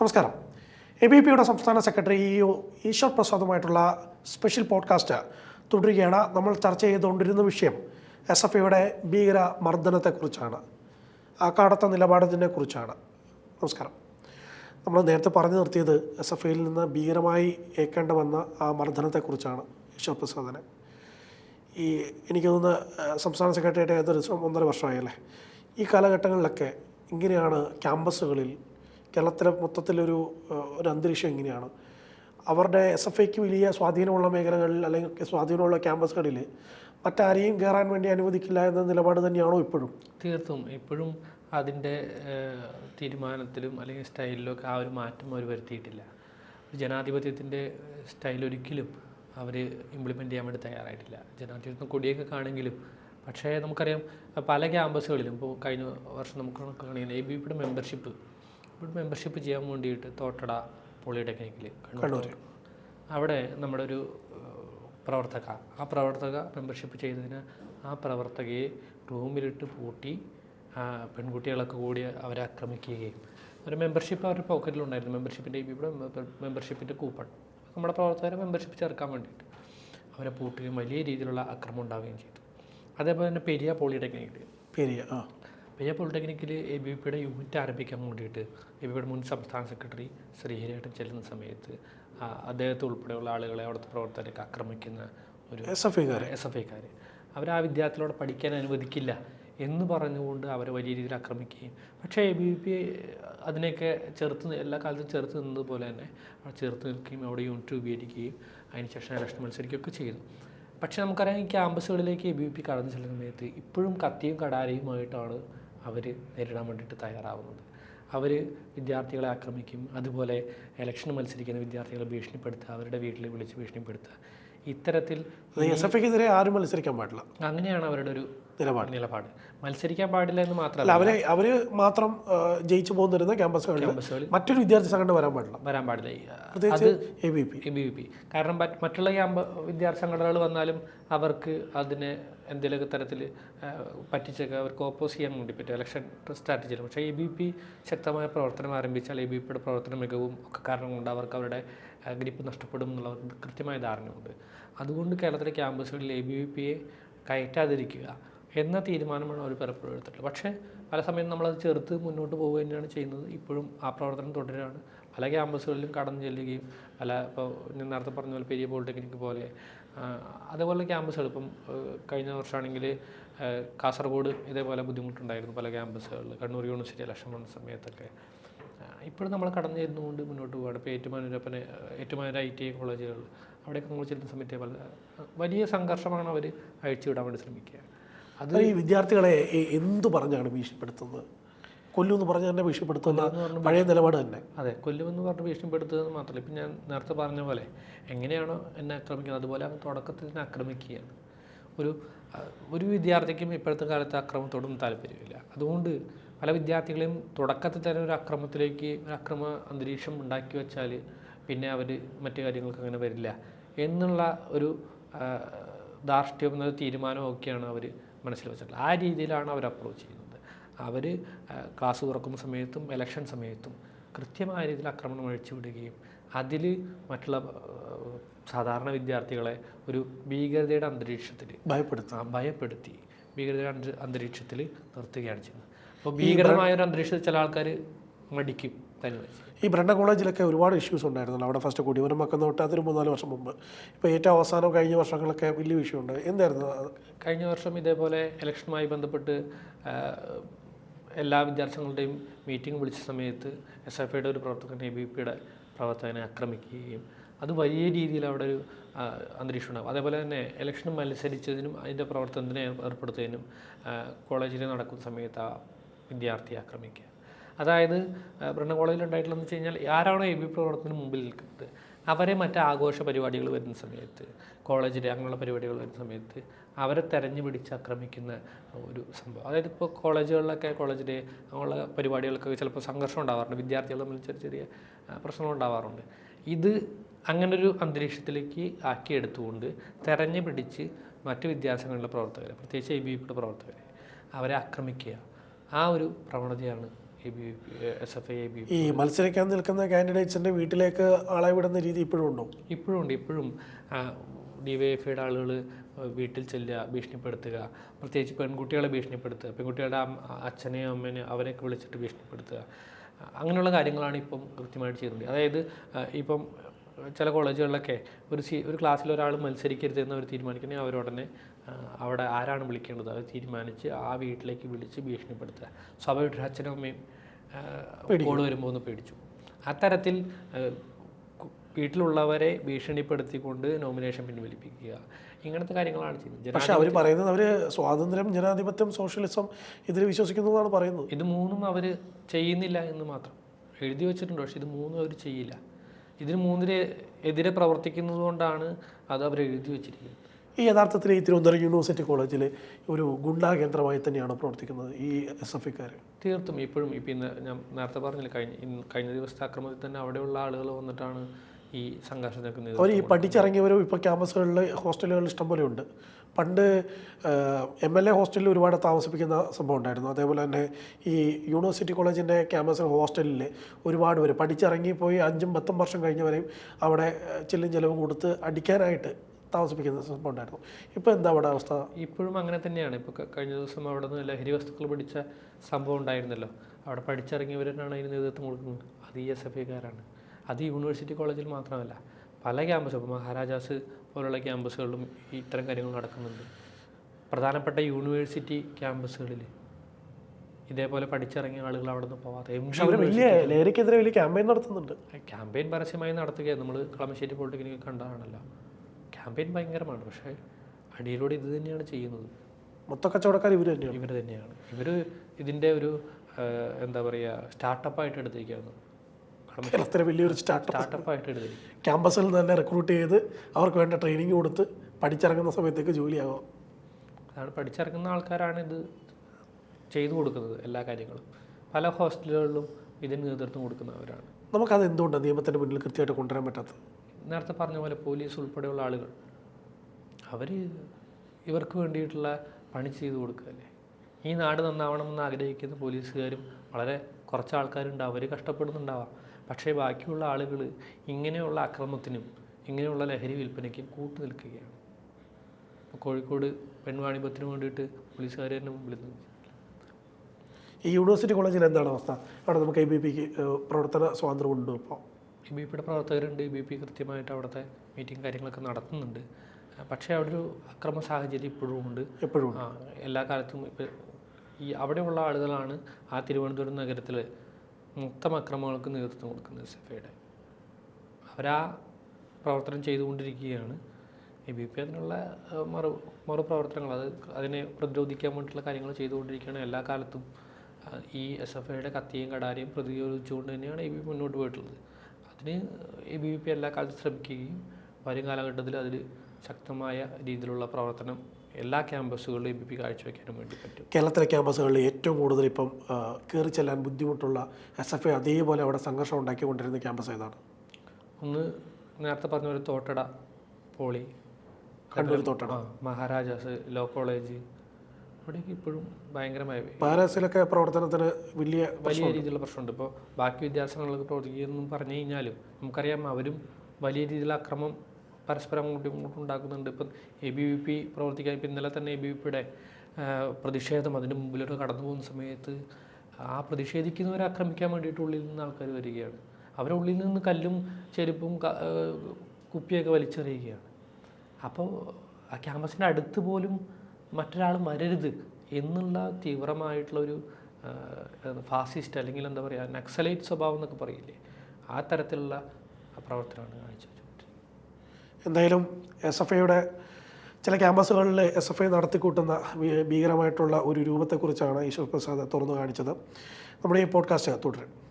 നമസ്കാരം. A B പിയുടെ സംസ്ഥാന സെക്രട്ടറി ഇ ഒ ഈശ്വർ പ്രസാദുമായിട്ടുള്ള സ്പെഷ്യൽ പോഡ്കാസ്റ്റ് തുടരുകയാണ്. നമ്മൾ ചർച്ച ചെയ്തുകൊണ്ടിരുന്ന വിഷയം എസ് എഫ് ഐയുടെ ഭീകര മർദ്ദനത്തെക്കുറിച്ചാണ് ആ നിലപാടത്തിനെ കുറിച്ചാണ് നമസ്കാരം. നമ്മൾ നേരത്തെ പറഞ്ഞു നിർത്തിയത് എസ് എഫ് ഐയിൽ നിന്ന് ഭീകരമായി ഏൽക്കേണ്ട വന്ന ആ മർദ്ദനത്തെക്കുറിച്ചാണ് ഈശ്വർ പ്രസാദിനെ. ഈ എനിക്ക് സംസ്ഥാന സെക്രട്ടറിയുടെ ഏതൊരു ഒന്നര വർഷമായല്ലേ? ഈ കാലഘട്ടങ്ങളിലൊക്കെ ഇങ്ങനെയാണ് ക്യാമ്പസുകളിൽ കേരളത്തിലെ മൊത്തത്തിലൊരു ഒരു അന്തരീക്ഷം എങ്ങനെയാണ് അവരുടെ എസ് എഫ് ഐക്ക് വലിയ സ്വാധീനമുള്ള മേഖലകളിൽ അല്ലെങ്കിൽ സ്വാധീനമുള്ള ക്യാമ്പസുകളിൽ മറ്റാരെയും കയറാൻ വേണ്ടി അനുവദിക്കില്ല എന്ന നിലപാട് തന്നെയാണോ ഇപ്പോഴും? തീർത്തും. ഇപ്പോഴും അതിന്റെ തീരുമാനത്തിലും അല്ലെങ്കിൽ സ്റ്റൈലിലും ഒക്കെ ആ ഒരു മാറ്റം അവർ വരുത്തിയിട്ടില്ല. ജനാധിപത്യത്തിന്റെ സ്റ്റൈൽ ഒരിക്കലും അവർ ഇംപ്ലിമെന്റ് ചെയ്യാൻ വേണ്ടി തയ്യാറായിട്ടില്ല. ജനാധിപത്യം കൊടിയൊക്കെ കാണെങ്കിലും പക്ഷേ നമുക്കറിയാം പല ക്യാമ്പസുകളിലും ഇപ്പോൾ കഴിഞ്ഞ വർഷം നമുക്ക് കാണിക്കുന്ന എ ബി പിയുടെ മെമ്പർഷിപ്പ് ഇവിടെ മെമ്പർഷിപ്പ് ചെയ്യാൻ വേണ്ടിയിട്ട് തോട്ടട പോളിടെക്നിക്കിൽ കണ്ണൂർ. അവിടെ നമ്മുടെ ഒരു പ്രവർത്തക. ആ പ്രവർത്തക മെമ്പർഷിപ്പ് ചെയ്തതിന് ആ പ്രവർത്തകയെ റൂമിലിട്ട് പൂട്ടി പെൺകുട്ടികളൊക്കെ കൂടി അവരെ ആക്രമിക്കുകയും. ഒരു മെമ്പർഷിപ്പ് അവരുടെ പോക്കറ്റിലുണ്ടായിരുന്നു. മെമ്പർഷിപ്പിന്റെ ഇവിടെ മെമ്പർഷിപ്പിന്റെ കൂപ്പൺ. നമ്മുടെ പ്രവർത്തകരെ മെമ്പർഷിപ്പ് ചേർക്കാൻ വേണ്ടിയിട്ട് അവരെ പൂട്ടുകയും വലിയ രീതിയിലുള്ള അക്രമം ഉണ്ടാവുകയും ചെയ്തു. അതേപോലെ തന്നെ പെരിയ പോളിടെക്നിക്കിൽ. പെരിയ ആ. പെരിയ പോളിടെക്നിക്കിൽ എ ബി പിയുടെ യൂണിറ്റ് ആരംഭിക്കാൻ വേണ്ടിയിട്ട് എ ബി പിയുടെ മുൻ സംസ്ഥാന സെക്രട്ടറി ശ്രീഹരിയേട്ടൻ ചെല്ലുന്ന സമയത്ത് അദ്ദേഹത്തെ ഉൾപ്പെടെയുള്ള ആളുകളെ അവിടുത്തെ പ്രവർത്തകരൊക്കെ ആക്രമിക്കുന്ന ഒരു എസ് എഫ് ഐക്കാർ എസ് എഫ് ഐക്കാർ അവർ ആ വിദ്യാർത്ഥികളോട് പഠിക്കാൻ അനുവദിക്കില്ല എന്ന് പറഞ്ഞുകൊണ്ട് അവരെ വലിയ രീതിയിൽ ആക്രമിക്കുകയും പക്ഷേ എ ബി പി അതിനെയൊക്കെ ചെറുത്ത് എല്ലാ കാലത്തും ചെറുത്ത് നിന്നതുപോലെ തന്നെ അവിടെ ചെറുത്ത് നിൽക്കുകയും അവിടെ യൂണിറ്റ് രൂപീകരിക്കുകയും അതിനുശേഷം ഇലക്ഷൻ മത്സരിക്കുകയൊക്കെ ചെയ്തു. പക്ഷേ നമുക്കറിയാം ഈ ക്യാമ്പസുകളിലേക്ക് എ ബി പി കടന്നു ചെല്ലുന്ന സമയത്ത് ഇപ്പോഴും കത്തിയും കടാരയുമായിട്ടാണ് അവർ നേരിടാൻ വേണ്ടിയിട്ട് തയ്യാറാവുന്നത്. അവർ വിദ്യാർത്ഥികളെ ആക്രമിക്കും. അതുപോലെ ഇലക്ഷൻ മത്സരിക്കുന്ന വിദ്യാർത്ഥികളെ ഭീഷണിപ്പെടുത്തുക അവരുടെ വീട്ടിൽ വിളിച്ച് ഭീഷണിപ്പെടുത്തുക. ഇത്തരത്തിൽ എസ് എഫ് ഐക്കെതിരെ ആരും മത്സരിക്കാൻ പാടില്ല. അങ്ങനെയാണ് അവരുടെ ഒരു നിലപാട്. നിലപാട്. മത്സരിക്കാൻ പാടില്ല എന്ന് മാത്രമല്ല. അവരെ അവർ മാത്രം ജയിച്ചു പോകുന്നിരുന്ന ക്യാമ്പസുകളിൽ മറ്റൊരു വിദ്യാർത്ഥി സംഘടന വരാൻ പാടില്ല. വരാൻ പാടില്ല. പ്രത്യേകിച്ച് A B P A B V P കാരണം മറ്റ് മറ്റുള്ള ക്യാമ്പ് വിദ്യാർത്ഥി സംഘടനകൾ വന്നാലും അവർക്ക് അതിനെ എന്തെങ്കിലുമൊക്കെ തരത്തിൽ പറ്റിച്ചൊക്കെ അവർക്ക് ഓപ്പോസ് ചെയ്യാൻ വേണ്ടി പറ്റും. ഇലക്ഷൻ സ്ട്രാറ്റജിയിൽ പക്ഷേ എ ബി പി ശക്തമായ പ്രവർത്തനം ആരംഭിച്ചാൽ എ ബി പിയുടെ പ്രവർത്തന മികവും ഒക്കെ കാരണം കൊണ്ട് അവർക്ക് അവരുടെ ഗ്രിപ്പ് നഷ്ടപ്പെടും എന്നുള്ള കൃത്യമായ ധാരണയുണ്ട്. അതുകൊണ്ട് കേരളത്തിലെ ക്യാമ്പസുകളിൽ എ ബി പിയെ കയറ്റാതിരിക്കുക എന്ന തീരുമാനമാണ് അവർ പലപ്പോഴും എടുത്തിട്ടുള്ളത്. പക്ഷേ പല സമയം നമ്മളത് ചെറുത്ത് മുന്നോട്ട് പോവുക തന്നെയാണ് ചെയ്യുന്നത്. ഇപ്പോഴും ആ പ്രവർത്തനം തുടരുകയാണ്. പല ക്യാമ്പസുകളിലും കടന്നു ചെല്ലുകയും പല ഇപ്പോൾ ഞാൻ നേരത്തെ പറഞ്ഞ പോലെ പെരിയ പോളിടെക്നിക്ക് പോലെ അതേപോലെ ക്യാമ്പസുകൾ. ഇപ്പം കഴിഞ്ഞ വർഷമാണെങ്കിൽ കാസർഗോഡ് ഇതേപോലെ ബുദ്ധിമുട്ടുണ്ടായിരുന്നു പല ക്യാമ്പസുകളിൽ. കണ്ണൂർ യൂണിവേഴ്സിറ്റി ഇലക്ഷൻ വന്ന സമയത്തൊക്കെ. ഇപ്പോഴും നമ്മൾ കടന്നു ചെന്നുകൊണ്ട് മുന്നോട്ട് പോവുകയാണ് ഇപ്പോൾ ഏറ്റുമാനൂരപ്പനെ ഏറ്റുമാനൂർ ഐ ടി ഐ കോളേജുകൾ അവിടെയൊക്കെ നമ്മൾ ചെല്ലുന്ന സമയത്ത് പല വലിയ സംഘർഷമാണ് അവർ അഴിച്ചുവിടാൻ വേണ്ടി ശ്രമിക്കുക. അത് ഈ വിദ്യാർത്ഥികളെ എന്തു പറഞ്ഞാണ് ഭീഷണിപ്പെടുത്തുന്നത്? കൊല്ലുമെന്ന് പറഞ്ഞ് തന്നെ ഭീഷണിപ്പെടുത്തുന്ന പഴയ നിലപാട് തന്നെ. അതെ കൊല്ലുമെന്ന് പറഞ്ഞ് ഭീഷണിപ്പെടുത്തുന്നത് മാത്രമല്ല. ഇപ്പം ഞാൻ നേരത്തെ പറഞ്ഞ പോലെ എങ്ങനെയാണോ എന്നെ ആക്രമിക്കുന്നത് അതുപോലെ അവൻ തുടക്കത്തിൽ തന്നെ ആക്രമിക്കുകയാണ്. ഒരു ഒരു വിദ്യാർത്ഥിക്കും ഇപ്പോഴത്തെ കാലത്ത് അക്രമത്തോടും താല്പര്യമില്ല. അതുകൊണ്ട് പല വിദ്യാർത്ഥികളെയും തുടക്കത്തിൽ തന്നെ ഒരു അക്രമത്തിലേക്ക് ഒരു അക്രമ അന്തരീക്ഷം ഉണ്ടാക്കി വെച്ചാൽ പിന്നെ അവർ മറ്റു കാര്യങ്ങൾക്ക് അങ്ങനെ വരില്ല എന്നുള്ള ഒരു ധാർഷ്ട്യം എന്ന തീരുമാനമൊക്കെയാണ് അവർ മനസ്സിൽ വെച്ചിട്ടുള്ളത്. ആ രീതിയിലാണ് അവർ അപ്രോച്ച് ചെയ്യുന്നത്. അവർ ക്ലാസ് തുറക്കുന്ന സമയത്തും ഇലക്ഷൻ സമയത്തും കൃത്യമായ രീതിയിൽ ആക്രമണം അഴിച്ചുവിടുകയും അതിൽ മറ്റുള്ള സാധാരണ വിദ്യാർത്ഥികളെ ഒരു ഭീകരതയുടെ അന്തരീക്ഷത്തിൽ ഭയപ്പെടുത്ത. ഭയപ്പെടുത്തി ഭീകരതയുടെ അന്തരീ- അന്തരീക്ഷത്തിൽ നിർത്തുകയാണ് ചെയ്യുന്നത്. അപ്പോൾ ഭീകരമായ ഒരു അന്തരീക്ഷത്തിൽ ചില ആൾക്കാർ മടിക്കും തന്നെ. ഈ ബ്രണ്ട കോളേജിലൊക്കെ ഒരുപാട് ഇഷ്യൂസ് ഉണ്ടായിരുന്നല്ലോ അവിടെ ഫസ്റ്റ് കൊടിമരം വെക്കുന്ന തൊട്ട് അതൊരു മൂന്നാൽ വർഷം മുമ്പ്. ഇപ്പോൾ ഏറ്റവും അവസാനം കഴിഞ്ഞ വർഷങ്ങളൊക്കെ വലിയ വിഷയമുണ്ട് എന്തായിരുന്നു കഴിഞ്ഞ വർഷം ഇതേപോലെ ഇലക്ഷനുമായി ബന്ധപ്പെട്ട് എല്ലാ വിദ്യാർത്ഥികളുടെയും മീറ്റിംഗ് വിളിച്ച സമയത്ത് എസ് എഫ് ഐയുടെ ഒരു പ്രവർത്തകൻ എ ബി പിയുടെ പ്രവർത്തകനെ ആക്രമിക്കുകയും അത് വലിയ രീതിയിൽ അവിടെ ഒരു അന്തരീക്ഷം ഉണ്ടാകും. അതേപോലെ തന്നെ ഇലക്ഷൻ മത്സരിച്ചതിനും അതിന്റെ പ്രവർത്തനത്തിന് ഏർപ്പെടുത്തുന്നതിനും കോളേജിൽ നടക്കുന്ന സമയത്ത് ആ വിദ്യാർത്ഥിയെ ആക്രമിക്കുക. അതായത് ബ്രണ്ണ കോളേജിൽ ഉണ്ടായിട്ടുള്ളതെന്ന് വെച്ച് കഴിഞ്ഞാൽ ആരാണോ എ ബി പ്രവർത്തനത്തിന് മുമ്പിൽ നിൽക്കുന്നത്? അവരെ മറ്റ് ആഘോഷ പരിപാടികൾ വരുന്ന സമയത്ത് കോളേജിൽ അങ്ങനെയുള്ള പരിപാടികൾ വരുന്ന സമയത്ത് അവരെ തെരഞ്ഞു പിടിച്ച് ആക്രമിക്കുന്ന ഒരു സംഭവം. അതായത് ഇപ്പോൾ കോളേജുകളിലൊക്കെ കോളേജിൽ അങ്ങനെയുള്ള പരിപാടികൾക്കൊക്കെ ചിലപ്പോൾ സംഘർഷം ഉണ്ടാവാറുണ്ട്. വിദ്യാർത്ഥികൾ തമ്മിൽ ചെറിയ ചെറിയ പ്രശ്നങ്ങൾ ഉണ്ടാവാറുണ്ട്. ഇത് അങ്ങനൊരു അന്തരീക്ഷത്തിലേക്ക് ആക്കിയെടുത്തുകൊണ്ട് തെരഞ്ഞു പിടിച്ച് മറ്റ് വിദ്യാസങ്ങളിലെ പ്രവർത്തകരെ പ്രത്യേകിച്ച് എ ബി പിയുടെ പ്രവർത്തകരെ അവരെ ആക്രമിക്കുക ആ ഒരു പ്രവണതയാണ് ഈ മത്സരിക്കാൻ നിൽക്കുന്ന കാൻഡിഡേറ്റ്സിന്റെ വീട്ടിലേക്ക് ആളെ വിടുന്ന രീതി ഇപ്പോഴും ഉണ്ടോ? ഇപ്പോഴും ഉണ്ട് ഇപ്പോഴും. ഡി വൈ എഫ് ഐയുടെ ആളുകൾ വീട്ടിൽ ചെല്ലുക ഭീഷണിപ്പെടുത്തുക. പ്രത്യേകിച്ച് പെൺകുട്ടികളെ ഭീഷണിപ്പെടുത്തുക പെൺകുട്ടികളുടെ അച്ഛനെയും അമ്മേനെയും അവരെയൊക്കെ വിളിച്ചിട്ട് ഭീഷണിപ്പെടുത്തുക. അങ്ങനെയുള്ള കാര്യങ്ങളാണ് ഇപ്പം കൃത്യമായിട്ട് ചെയ്യുന്നത് അതായത് ഇപ്പം ചില കോളേജുകളിലൊക്കെ ഒരു സി ഒരു ക്ലാസ്സിൽ ഒരാൾ മത്സരിക്കരുത് എന്ന് അവർ തീരുമാനിക്കണമെങ്കിൽ അവരുടനെ അവിടെ ആരാണ് വിളിക്കേണ്ടത്? അത് തീരുമാനിച്ച് ആ വീട്ടിലേക്ക് വിളിച്ച് ഭീഷണിപ്പെടുത്തുക. സ്വാഭാവികമായിട്ടും അച്ഛനും അമ്മയും കോൾ വരുമ്പോൾ ഒന്ന് പേടിച്ചു. അത്തരത്തിൽ വീട്ടിലുള്ളവരെ ഭീഷണിപ്പെടുത്തിക്കൊണ്ട് നോമിനേഷൻ പിൻവലിപ്പിക്കുക. ഇങ്ങനത്തെ കാര്യങ്ങളാണ് ചെയ്യുന്നത്. പക്ഷെ അവർ പറയുന്നത് അവർ സ്വാതന്ത്ര്യം ജനാധിപത്യം സോഷ്യലിസം ഇതിൽ വിശ്വസിക്കുന്നു എന്നാണ് പറയുന്നത്. ഇത് മൂന്നും അവർ ചെയ്യുന്നില്ല എന്ന് മാത്രം. എഴുതി വെച്ചിട്ടുണ്ട് പക്ഷെ ഇത് മൂന്നും അവർ ചെയ്യില്ല. ഇതിന് മൂന്നിന് എതിരെ പ്രവർത്തിക്കുന്നത് കൊണ്ടാണ് അത് അവർ എഴുതി വെച്ചിരിക്കുന്നത്. ഈ യഥാർത്ഥത്തിൽ ഈ തിരുവനന്തപുരം യൂണിവേഴ്സിറ്റി കോളേജിൽ ഒരു ഗുണ്ടാ കേന്ദ്രമായി തന്നെയാണ് പ്രവർത്തിക്കുന്നത് ഈ എസ് എഫ് ഐക്കാർ തീർത്തും ഇപ്പോഴും ഇപ്പം ഇന്ന് ഞാൻ നേരത്തെ പറഞ്ഞില്ല കഴിഞ്ഞ കഴിഞ്ഞ ദിവസത്തെ അക്രമത്തിൽ തന്നെ അവിടെയുള്ള ആളുകൾ വന്നിട്ടാണ് ഈ സംഘർഷത്തിനൊക്കെ അവർ ഈ പഠിച്ചിറങ്ങിയവരും ഇപ്പോൾ ക്യാമ്പസുകളിൽ ഹോസ്റ്റലുകളിൽ ഇഷ്ടംപോലെ ഉണ്ട്. പണ്ട് എം എൽ എ ഹോസ്റ്റലിൽ ഒരുപാട് താമസിപ്പിക്കുന്ന സംഭവം ഉണ്ടായിരുന്നു. അതേപോലെ തന്നെ ഈ യൂണിവേഴ്സിറ്റി കോളേജിന്റെ ക്യാമ്പസിൽ ഹോസ്റ്റലിൽ ഒരുപാട് പേര് പഠിച്ചിറങ്ങി പോയി അഞ്ചും പത്തും വർഷം കഴിഞ്ഞവരെയും അവിടെ ചെല്ലും ചിലവും കൊടുത്ത് അടിക്കാനായിട്ട് താമസിപ്പിക്കുന്ന സംഭവം ഉണ്ടായിരുന്നു. ഇപ്പോൾ എന്താ അവിടെ അവസ്ഥ? ഇപ്പോഴും അങ്ങനെ തന്നെയാണ്. ഇപ്പോൾ കഴിഞ്ഞ ദിവസം അവിടെ നിന്ന് ലഹരി വസ്തുക്കൾ പിടിച്ച സംഭവം ഉണ്ടായിരുന്നല്ലോ. അവിടെ പഠിച്ചിറങ്ങിയവരാണ് അതിന് നേതൃത്വം കൊടുക്കുന്നത്. അത് ഈ എസ് എഫ് ഐക്കാരാണ്. അത് യൂണിവേഴ്സിറ്റി കോളേജിൽ മാത്രമല്ല പല ക്യാമ്പസും ഇപ്പോൾ മഹാരാജാസ് പോലുള്ള ക്യാമ്പസുകളിലും ഇത്തരം കാര്യങ്ങൾ നടക്കുന്നുണ്ട്. പ്രധാനപ്പെട്ട യൂണിവേഴ്സിറ്റി ക്യാമ്പസുകളിൽ ഇതേപോലെ പഠിച്ചിറങ്ങിയ ആളുകൾ അവിടെ നിന്ന് പോവാതെ ലഹരിക്കെതിരെ വലിയ ക്യാമ്പയിൻ നടത്തുന്നുണ്ട്. ക്യാമ്പയിൻ പരസ്യമായി നടത്തുകയാണ്. നമ്മൾ കളമശ്ശേരി പോളിടെക്നിക് കണ്ടതാണല്ലോ. ക്യാമ്പയിൻ ഭയങ്കരമാണ്. പക്ഷേ അടിയിലൂടെ ഇത് തന്നെയാണ് ചെയ്യുന്നത്. മൊത്തക്കച്ചവടക്കാർ ഇവർ തന്നെയാണ്. ഇവർ തന്നെയാണ്. ഇവർ ഇതിന്റെ ഒരു എന്താ പറയുക സ്റ്റാർട്ടപ്പായിട്ട് എടുത്തിരിക്കുകയാണ്. കേരളത്തിലെ വലിയൊരു സ്റ്റാർട്ടപ്പ്. സ്റ്റാർട്ടപ്പായിട്ട് എടുത്തിരിക്കുക ക്യാമ്പസിൽ തന്നെ റിക്രൂട്ട് ചെയ്ത് അവർക്ക് വേണ്ട ട്രെയിനിങ് കൊടുത്ത് പഠിച്ചിറങ്ങുന്ന സമയത്തേക്ക് ജോലിയാകും അതാണ് പഠിച്ചിറങ്ങുന്ന ആൾക്കാരാണ് ഇത് ചെയ്തു കൊടുക്കുന്നത് എല്ലാ കാര്യങ്ങളും. പല ഹോസ്റ്റലുകളിലും ഇതിന് നേതൃത്വം കൊടുക്കുന്നവരാണ്. നമുക്കത് എന്തുകൊണ്ടാണ് നിയമത്തിന്റെ മുന്നിൽ കൃത്യമായിട്ട് കൊണ്ടുവരാൻ പറ്റാത്തത്? നേരത്തെ പറഞ്ഞ പോലെ പോലീസ് ഉൾപ്പെടെയുള്ള ആളുകൾ അവർ ഇവർക്ക് വേണ്ടിയിട്ടുള്ള പണി ചെയ്തു കൊടുക്കുകയല്ലേ? ഈ നാട് നന്നാവണമെന്ന് ആഗ്രഹിക്കുന്ന പോലീസുകാരും വളരെ കുറച്ച് ആൾക്കാരുണ്ട് അവർ കഷ്ടപ്പെടുന്നുണ്ടാവാം. പക്ഷേ ബാക്കിയുള്ള ആളുകൾ ഇങ്ങനെയുള്ള അക്രമത്തിനും ഇങ്ങനെയുള്ള ലഹരി വിൽപ്പനയ്ക്കും കൂട്ടു നിൽക്കുകയാണ്. കോഴിക്കോട് പെൺവാണിഭത്തിന് വേണ്ടിയിട്ട് പോലീസുകാർ തന്നെ മുമ്പിൽ നിന്ന് ഈ യൂണിവേഴ്സിറ്റി കോളേജിൽ എന്താണ് അവസ്ഥ? അവിടെ നമുക്ക് ഐ ബി പിക്ക് പ്രവർത്തന സ്വാതന്ത്ര്യം ഉണ്ട് ഇപ്പോൾ ബി ബി പിയുടെ പ്രവർത്തകരുണ്ട്. ബി പി കൃത്യമായിട്ട് അവിടുത്തെ മീറ്റിംഗ് കാര്യങ്ങളൊക്കെ നടത്തുന്നുണ്ട്. പക്ഷേ അവിടെ ഒരു അക്രമ സാഹചര്യം ഇപ്പോഴും ഉണ്ട്. എപ്പോഴും ആ, എല്ലാ കാലത്തും ഇപ്പം ഈ അവിടെയുള്ള ആളുകളാണ് ആ തിരുവനന്തപുരം നഗരത്തിൽ മൊത്തം അക്രമങ്ങൾക്ക് നേതൃത്വം കൊടുക്കുന്നത് എസ് എഫ് ഐയുടെ. അവരാ പ്രവർത്തനം ചെയ്തുകൊണ്ടിരിക്കുകയാണ്. എ ബി പി അതിനുള്ള മറു മറു പ്രവർത്തനങ്ങൾ അത് അതിനെ പ്രതിരോധിക്കാൻ വേണ്ടിയിട്ടുള്ള കാര്യങ്ങൾ ചെയ്തുകൊണ്ടിരിക്കുകയാണ്. എല്ലാ കാലത്തും ഈ എസ് എഫ് ഐയുടെ കത്തിയും കടാരയും പ്രതിരോധിച്ചുകൊണ്ട് തന്നെയാണ് എ ബി പി മുന്നോട്ട് പോയിട്ടുള്ളത്. അതിന് എ ബി വി പി എല്ലാ കാലത്തും ശ്രമിക്കുകയും വരും കാലഘട്ടത്തിൽ അതിൽ ശക്തമായ രീതിയിലുള്ള പ്രവർത്തനം എല്ലാ ക്യാമ്പസുകളിലും എ ബി പി കാഴ്ചവെക്കാനും വേണ്ടി പറ്റും. കേരളത്തിലെ ക്യാമ്പസുകളിൽ ഏറ്റവും കൂടുതൽ ഇപ്പം കയറി ചെല്ലാൻ ബുദ്ധിമുട്ടുള്ള എസ് എഫ് ഐ അതേപോലെ അവിടെ സംഘർഷം ഉണ്ടാക്കിക്കൊണ്ടിരുന്ന ക്യാമ്പസ് ഏതാണ്? ഒന്ന് നേരത്തെ പറഞ്ഞ ഒരു Thottada poly Kannur Thottada. Maharaja's law college അവിടെയൊക്കെ ഇപ്പോഴും ഭയങ്കരമായ പാരാസിലൊക്കെ പ്രവർത്തനത്തിന് വലിയ വലിയ രീതിയിലുള്ള പ്രശ്നമുണ്ട്. ഇപ്പോൾ ബാക്കി വിദ്യാർത്ഥികളൊക്കെ പ്രവർത്തിക്കുന്നു പറഞ്ഞു കഴിഞ്ഞാലും നമുക്കറിയാം അവരും വലിയ രീതിയിലുള്ള അക്രമം പരസ്പരം അങ്ങോട്ടും ഇങ്ങോട്ടും ഉണ്ടാക്കുന്നുണ്ട്. ഇപ്പം എ ബി വി പി പ്രവർത്തിക്കാൻ ഇപ്പം ഇന്നലെ തന്നെ എ ബി വി പിയുടെ പ്രതിഷേധം അതിന്റെ മുമ്പിലൂടെ കടന്നു പോകുന്ന സമയത്ത് ആ പ്രതിഷേധിക്കുന്നവരെ ആക്രമിക്കാൻ വേണ്ടിയിട്ട് ഉള്ളിൽ നിന്ന് ആൾക്കാർ വരികയാണ്. അവരെ ഉള്ളിൽ നിന്ന് കല്ലും ചെരുപ്പും കുപ്പിയൊക്കെ വലിച്ചെറിയുകയാണ്. അപ്പോൾ ആ ക്യാമ്പസിന്റെ അടുത്ത് പോലും മറ്റൊരാളും വരരുത് എന്നുള്ള തീവ്രമായിട്ടുള്ളൊരു ഫാസിസ്റ്റ് അല്ലെങ്കിൽ എന്താ പറയുക നക്സലൈറ്റ് സ്വഭാവം എന്നൊക്കെ പറയില്ലേ ആ തരത്തിലുള്ള പ്രവർത്തനമാണ് കാണിച്ചു എന്തായാലും എസ് എഫ് ഐയുടെ ചില ക്യാമ്പസുകളിൽ എസ് എഫ് ഐ നടത്തിക്കൂട്ടുന്ന ഭീകരമായിട്ടുള്ള ഒരു രൂപത്തെക്കുറിച്ചാണ് ഈശ്വർ പ്രസാദ് തുറന്നു കാണിച്ചത്. നമ്മുടെ ഈ പോഡ്കാസ്റ്റ് തുടരും.